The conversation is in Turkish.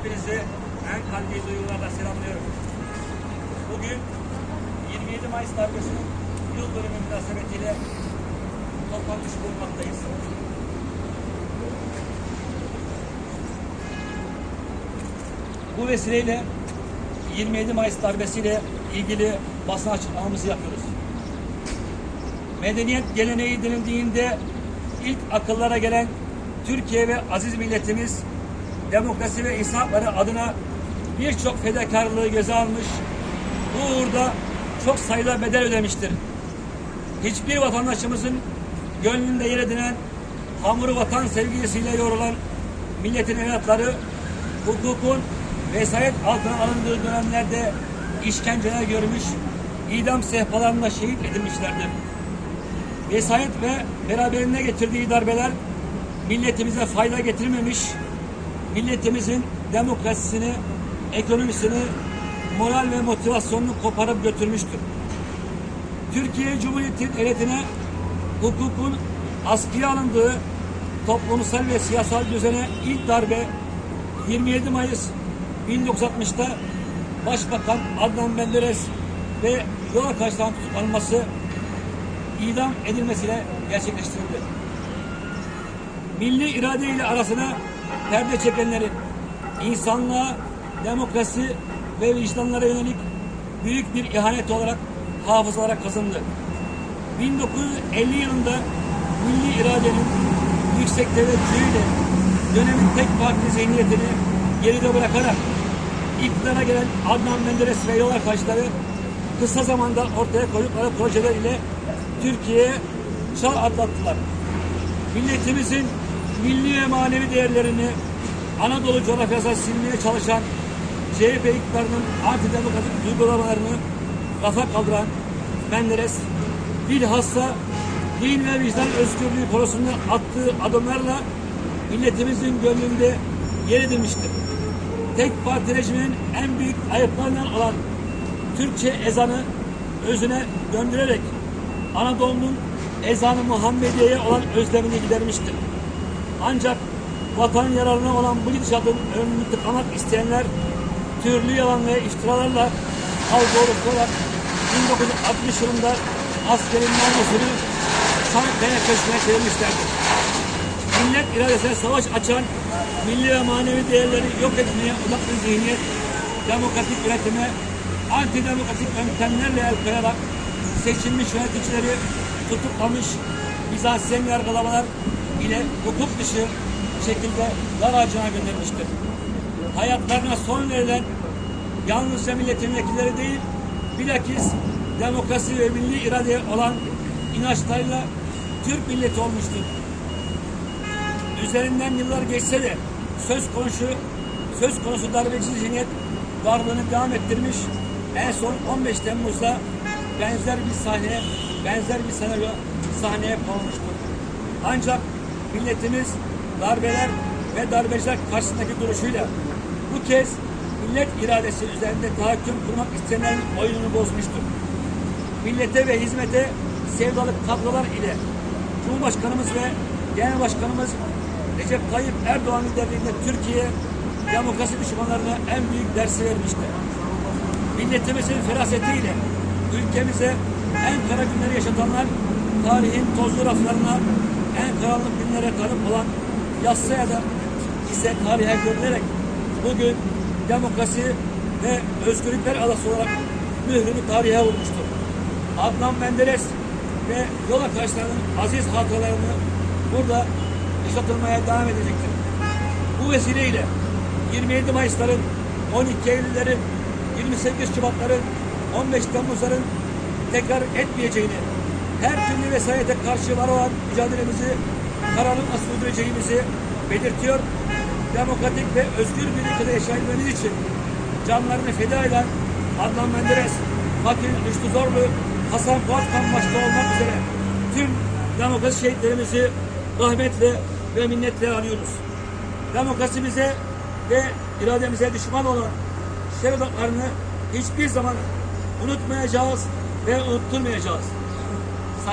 Hepinizi en kalbi duygularla selamlıyorum. Bugün 27 Mayıs darbesinin yıl dönümü münasebetiyle toplanmış bulunmaktayız. Bu vesileyle 27 Mayıs darbesiyle ilgili basın açıklamamızı yapıyoruz. Medeniyet geleneği denildiğinde ilk akıllara gelen Türkiye ve aziz milletimiz demokrasi ve insan hakları adına birçok fedakarlığı göze almış, bu uğurda çok sayıda bedel ödemiştir. Hiçbir vatandaşımızın gönlünde yer edinen, hamuru vatan sevgisiyle yorulan milletin evlatları hukukun vesayet altına alındığı dönemlerde işkenceler görmüş, idam sehpalarında şehit edilmişlerdir. Vesayet ve beraberinde getirdiği darbeler milletimize fayda getirmemiş, milletimizin demokrasisini, ekonomisini, moral ve motivasyonunu koparıp götürmüştür. Türkiye Cumhuriyeti Devleti'ne hukukun askıya alındığı toplumsal ve siyasal düzene ilk darbe 27 Mayıs 1960'ta Başbakan Adnan Menderes ve yol arkadaşlarının tutuklanması idam edilmesiyle gerçekleştirildi. Milli irade ile arasına perde çekenlerin insanlığa, demokrasi ve vicdanlara yönelik büyük bir ihanet olarak hafızalara kazındı. 1950 yılında milli iradenin yüksek teveccühüyle dönemin tek parti zihniyetini geride bırakarak iktidara gelen Adnan Menderes ve yol arkadaşları kısa zamanda ortaya koydukları projeler ile Türkiye'ye çağ atlattılar. Milletimizin milli ve manevi değerlerini Anadolu coğrafyasına silmeye çalışan CHP iktidarının antidemokratik uygulamalarını rafa kaldıran Menderes bilhassa din ve vicdan özgürlüğü konusunda attığı adımlarla milletimizin gönlünde yer edilmiştir. Tek parti rejiminin en büyük ayıplarından olan Türkçe ezanı özüne döndürerek Anadolu'nun ezanı Muhammediye'ye olan özlemini gidermiştir. Ancak vatan yararına olan bu gidişatın önünü tıkamak isteyenler türlü yalan ve iftiralarla algı oluşturarak 1960 yılında askerin namusunu Çanakkale köşküne çevirmişlerdir. Millet iradesine savaş açan milli ve manevi değerleri yok etmeye odaklı zihniyet demokratik üretime antidemokratik yöntemlerle el koyarak seçilmiş yöneticileri tutuklamış Bizansiyen yargılamalar ile hukuk dışı şekilde dar ağacına göndermiştir. Hayatlarına son verilen yalnızca milletin vekilleri değil, bilakis demokrasi ve milli iradeye olan inançlarıyla Türk milleti olmuştur. Üzerinden yıllar geçse de söz konusu söz konusu darbeci zihniyet varlığını devam ettirmiş. En son 15 Temmuz'da benzer bir sahne, benzer bir senaryo sahneye konmuştur. Ancak milletimiz darbeler ve darbeciler karşısındaki duruşuyla bu kez millet iradesi üzerinde tahakküm kurmak isteyenlerin oyununu bozmuştur. Millete ve hizmete sevdalık kadrolar ile Cumhurbaşkanımız ve Genel Başkanımız Recep Tayyip Erdoğan liderliğinde Türkiye demokrasi düşmanlarına en büyük dersi vermiştir. Milletimizin ferasetiyle ülkemize en kara günleri yaşatanlar tarihin tozlu raflarına en karanlık günlere tanık olan yassıya da ise tarihe görülerek bugün demokrasi ve özgürlükler adası olarak mührünü tarihe vurmuştur. Adnan Menderes ve yol arkadaşlarının aziz hatıralarını burada yaşatılmaya devam edecektir. Bu vesileyle 27 Mayıs'ların, 12 Eylül'lerin, 28 Şubat'ların, 15 Temmuz'ların tekrar etmeyeceğini, her türlü vesayete karşı var olan mücadelemizi kararlılıkla sürdüreceğimizi belirtiyor. Demokratik ve özgür bir ülkede yaşayabilmemiz için canlarını feda eden Adnan Menderes, Fatih Rüştü Zorlu, Hasan Fuatkan başta olmak üzere tüm demokrasi şehitlerimizi rahmetle ve minnetle anıyoruz. Demokrasimize ve irademize düşman olan şeridatlarını hiçbir zaman unutmayacağız ve unutturmayacağız.